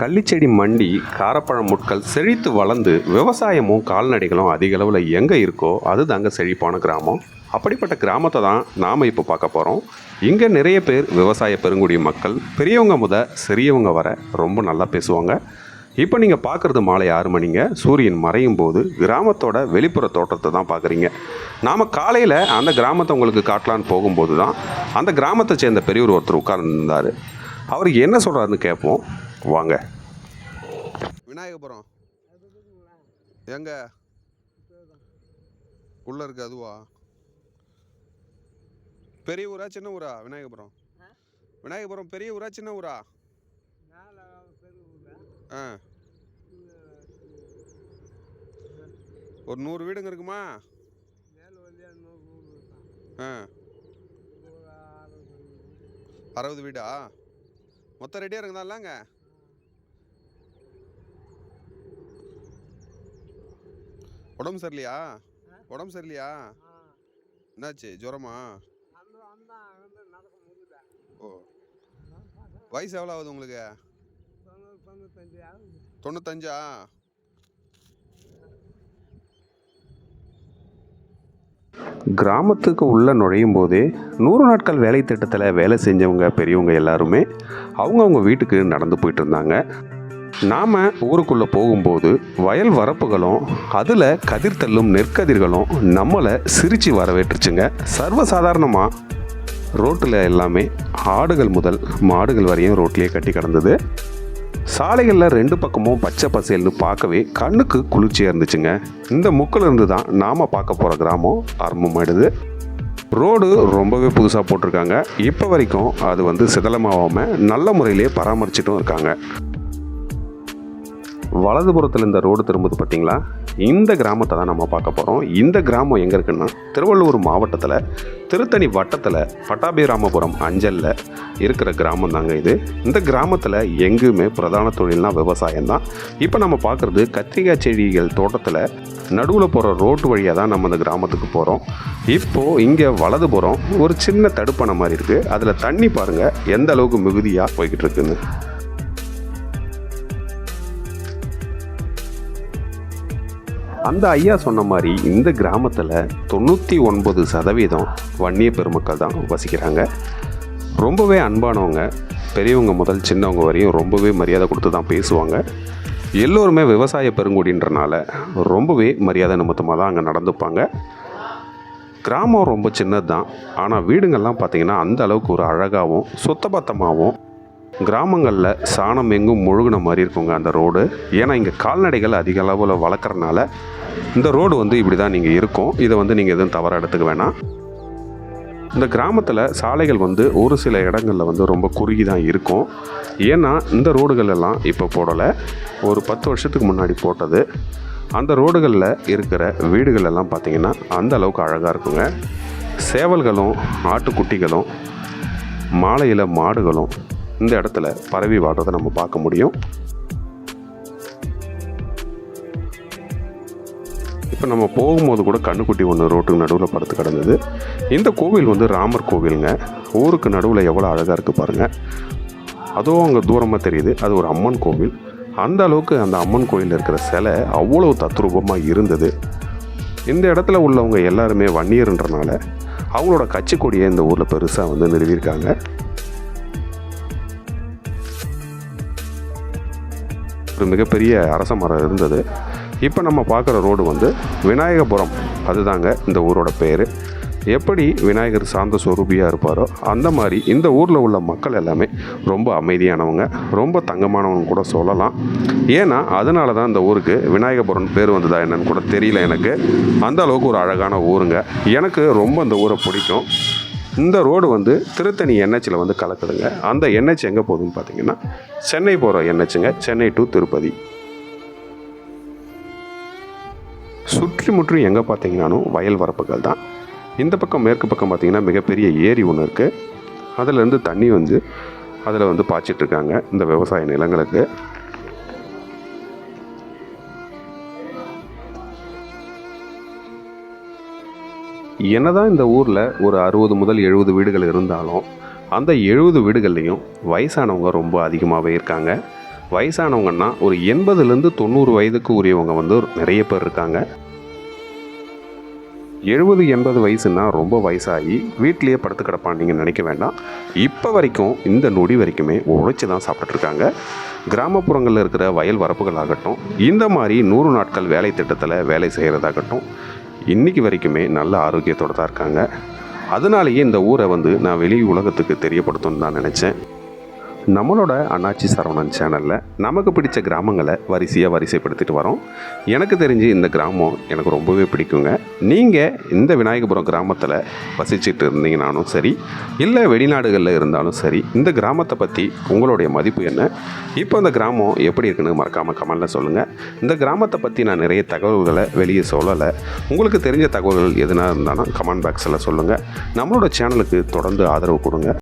கள்ளிச்செடி மண்டி காரப்பழம் முட்கள் செழித்து வளர்ந்து விவசாயமும் கால்நடைகளும் அதிக அளவில் எங்கே இருக்கோ அது தாங்க செழிப்பான கிராமம். அப்படிப்பட்ட கிராமத்தை தான் நாம் இப்போ பார்க்க போகிறோம் இங்கே நிறைய பேர் விவசாய பெருங்குடி மக்கள் பெரியவங்க முத சிறியவங்க வர ரொம்ப நல்லா பேசுவாங்க. இப்போ நீங்கள் பார்க்குறது மாலை ஆறு மணிங்க. சூரியன் மறையும் போது கிராமத்தோட வெளிப்புற தோட்டத்தை தான் பார்க்குறீங்க. நாம் காலையில் அந்த கிராமத்தை உங்களுக்கு காட்டலான்னு போகும்போது தான் அந்த கிராமத்தை சேர்ந்த பெரியவர் ஒருத்தர் உட்கார்ந்துருந்தார். அவர் என்ன சொல்கிறாருன்னு கேட்போம் வாங்க. விநாயகபுரம். எங்க? உள்ள இருக்கு அதுவா? பெரிய ஊரா சின்ன ஊரா? விநாயகபுரம். விநாயகபுரம் பெரிய ஊரா சின்ன ஊரா? ஆ. ஒரு நூறு வீடுங்க இருக்குமா? ஆ. அறுபது வீடா? மொத்தம் ரெடியாக இருக்குதால்லாங்க உடம்பு சரியில்லையா? உடம்பு சரியில்லையா? என்னாச்சு? ஜுரமா? ஓ. வயசு எவ்வளோ ஆகுது உங்களுக்கு? தொண்ணூத்தஞ்சா? கிராமத்துக்கு உள்ளே நுழையும் போதே நூறு நாட்கள் வேலை திட்டத்தில் வேலை செஞ்சவங்க பெரியவங்க எல்லாருமே அவங்கவுங்க வீட்டுக்கு நடந்து போயிட்டு இருந்தாங்க. நாம் ஊருக்குள்ளே போகும்போது வயல் வரப்புகளும் அதில் கதிர் தள்ளும் நெற்கதிர்களும் நம்மளை சிரித்து வரவேற்றுச்சுங்க. சர்வசாதாரணமாக ரோட்டில் எல்லாமே ஆடுகள் முதல் மாடுகள் வரையும் ரோட்லேயே கட்டி கிடந்தது. சாலைகளில் ரெண்டு பக்கமும் பச்சை பசேல்னு பார்க்கவே கண்ணுக்கு குளிர்ச்சியாக இருந்துச்சுங்க. இந்த முக்கிலிருந்து தான் நாம் பார்க்க போகிற கிராமம் ஆரம்பமாயிடுது ரோடு ரொம்பவே புதுசாக போட்டிருக்காங்க. இப்போ வரைக்கும் அது வந்து சிதலமாகாமல் நல்ல முறையிலே பராமரிச்சிட்டும் இருக்காங்க. வலதுபுறத்தில் இந்த ரோடு திரும்புது பார்த்தீங்களா இந்த கிராமத்தை தான் நம்ம பார்க்க போகிறோம் இந்த கிராமம் எங்கே இருக்குன்னா திருவள்ளூர் மாவட்டத்தில் திருத்தணி வட்டத்தில் பட்டாபிராமபுரம் அஞ்சலில் இருக்கிற கிராமம் தாங்க இது. இந்த கிராமத்தில் எங்குமே பிரதான தொழில்னால் விவசாயம் தான். இப்போ நம்ம பார்க்குறது கத்திரிக்காய் செடிகள் தோட்டத்தில் நடுவில் போகிற ரோட்டு வழியாக தான் நம்ம இந்த கிராமத்துக்கு போகிறோம் இப்போது இங்கே வலதுபுறம் ஒரு சின்ன தடுப்பணை மாதிரி இருக்குது அதில் தண்ணி பாருங்கள் எந்த அளவுக்கு மிகுதியாக போய்கிட்டு இருக்குன்னு. அந்த ஐயா சொன்ன மாதிரி இந்த கிராமத்தில் தொண்ணூற்றி ஒன்பது சதவீதம் வன்னிய பெருமக்கள் தான் வசிக்கிறாங்க. ரொம்பவே அன்பானவங்க. பெரியவங்க முதல் சின்னவங்க வரையும் ரொம்பவே மரியாதை கொடுத்து தான் பேசுவாங்க. எல்லோருமே விவசாய பெருங்குடின்றனால ரொம்பவே மரியாதை நிமித்தமாக தான் அங்கே நடந்துப்பாங்க. கிராமம் ரொம்ப சின்னது தான் ஆனால் வீடுங்கள்லாம் பார்த்திங்கன்னா அந்த அளவுக்கு ஒரு அழகாகவும் சுத்தபத்தமாகவும் கிராமங்களில் சாணம் எங்கும் முழுகின மாதிரி இருக்குங்க அந்த ரோடு. ஏன்னா இங்கே கால்நடைகள் அதிக அளவில் வளர்க்குறனால இந்த ரோடு வந்து இப்படி தான் நீங்கள் இருக்கும். இதை வந்து நீங்கள் எதுவும் தவறாக எடுத்துக்க வேணாம். இந்த கிராமத்தில் சாலைகள் வந்து ஒரு சில இடங்களில் வந்து ரொம்ப குறுகி தான் இருக்கும். ஏன்னா இந்த ரோடுகள் எல்லாம் இப்போ போடலை. ஒரு பத்து வருஷத்துக்கு முன்னாடி போட்டது. அந்த ரோடுகளில் இருக்கிற வீடுகள் எல்லாம் பார்த்தீங்கன்னா அந்த அளவுக்கு அழகாக இருக்குங்க. சேவல்களும் ஆட்டுக்குட்டிகளும் மாலையில் மாடுகளும் இந்த இடத்துல பரவி வாடுறதை நம்ம பார்க்க முடியும். இப்போ நம்ம போகும்போது கூட கண்ணுக்குட்டி ஒன்று ரோட்டுக்கு நடுவில் படுத்து கிடந்தது. இந்த கோவில் வந்து ராமர் கோவிலுங்க. ஊருக்கு நடுவில் எவ்வளோ அழகாக இருக்குது பாருங்கள் அதுவும் அங்கே தூரமாக தெரியுது அது ஒரு அம்மன் கோவில். அந்த அளவுக்கு அந்த அம்மன் கோயிலில் இருக்கிற சிலை அவ்வளோ தத்ரூபமாக இருந்தது. இந்த இடத்துல உள்ளவங்க எல்லாருமே வன்னியர்ன்றனால அவங்களோட கட்சி கொடியை இந்த ஊரில் பெருசாக வந்து நிறுவியிருக்காங்க. ஒரு மிகப்பெரிய அரச மரம் இருந்தது. இப்போ நம்ம பார்க்குற ரோடு வந்து விநாயகபுரம். அதுதாங்க இந்த ஊரோட பேர். எப்படி விநாயகர் சார்ந்த சொரூபியாக இருப்பாரோ அந்த மாதிரி இந்த ஊரில் உள்ள மக்கள் எல்லாமே ரொம்ப அமைதியானவங்க ரொம்ப தங்கமானவங்க கூட சொல்லலாம். ஏன்னா அதனால தான் இந்த ஊருக்கு விநாயகபுரம் பேர் வந்ததா என்னன்னு கூட தெரியல எனக்கு. அந்த அளவுக்கு ஒரு அழகான ஊருங்க. எனக்கு ரொம்ப அந்த ஊரை பிடிக்கும். இந்த ரோடு வந்து திருத்தணி என்ஹெச்சில் வந்து கலக்குதுங்க. அந்த என்ஹெச் எங்கே போகுதுன்னு பார்த்தீங்கன்னா சென்னை போகிற என்ஹெச்சுங்க. சென்னை டு திருப்பதி. சுற்றி முற்றி எங்கே பார்த்தீங்கன்னாலும் வயல் வரப்புகள் தான். இந்த பக்கம் மேற்கு பக்கம் பார்த்தீங்கன்னா மிகப்பெரிய ஏரி ஒன்று இருக்குது அதிலேருந்து தண்ணி வந்து அதில் வந்து பாய்ச்சிட்ருக்காங்க இந்த விவசாய நிலங்களுக்கு. என்னதான் இந்த ஊரில் ஒரு அறுபது முதல் எழுபது வீடுகள் இருந்தாலும் அந்த எழுபது வீடுகள்லையும் வயசானவங்க ரொம்ப அதிகமாகவே இருக்காங்க. வயசானவங்கன்னா ஒரு எண்பதுலேருந்து தொண்ணூறு வயதுக்கு உரியவங்க வந்து நிறைய பேர் இருக்காங்க. எழுபது எண்பது வயசுன்னா ரொம்ப வயசாகி வீட்லேயே படுத்து கிடப்பான் நீங்கள் நினைக்க வேண்டாம். இப்போ வரைக்கும் இந்த நொடி வரைக்குமே உழைச்சி தான் சாப்பிட்டுட்ருக்காங்க கிராமப்புறங்களில் இருக்கிற வயல் வரப்புகள் ஆகட்டும் இந்த மாதிரி நூறு நாட்கள் வேலை திட்டத்தில் வேலை செய்கிறதாகட்டும் இன்றைக்கி வரைக்குமே நல்ல ஆரோக்கியத்தோடு தான் இருக்காங்க. அதனாலேயே இந்த ஊரை வந்து நான் வெளி உலகத்துக்கு தெரியப்படுத்தணும்னு தான் நினச்சேன். நம்மளோட அண்ணாச்சி சரவணன் சேனலில் நமக்கு பிடிச்ச கிராமங்களை வரிசையாக வரிசைப்படுத்திட்டு வரோம். எனக்கு தெரிஞ்சு இந்த கிராமம் எனக்கு ரொம்பவே பிடிக்குங்க. நீங்கள் இந்த விநாயகபுரம் கிராமத்தில் வசிச்சுட்டு இருந்தீங்கனாலும் சரி இல்லை வெளிநாடுகளில் இருந்தாலும் சரி இந்த கிராமத்தை பற்றி உங்களுடைய மதிப்பு என்ன? இப்போ இந்த கிராமம் எப்படி இருக்குன்னு மறக்காமல் கமெண்டில் சொல்லுங்கள் இந்த கிராமத்தை பற்றி நான் நிறைய தகவல்களை வெளியே சொல்லலை. உங்களுக்கு தெரிஞ்ச தகவல்கள் எதுனா இருந்தாலும் கமெண்ட் பாக்ஸில் சொல்லுங்கள் நம்மளோட சேனலுக்கு தொடர்ந்து ஆதரவு கொடுங்க.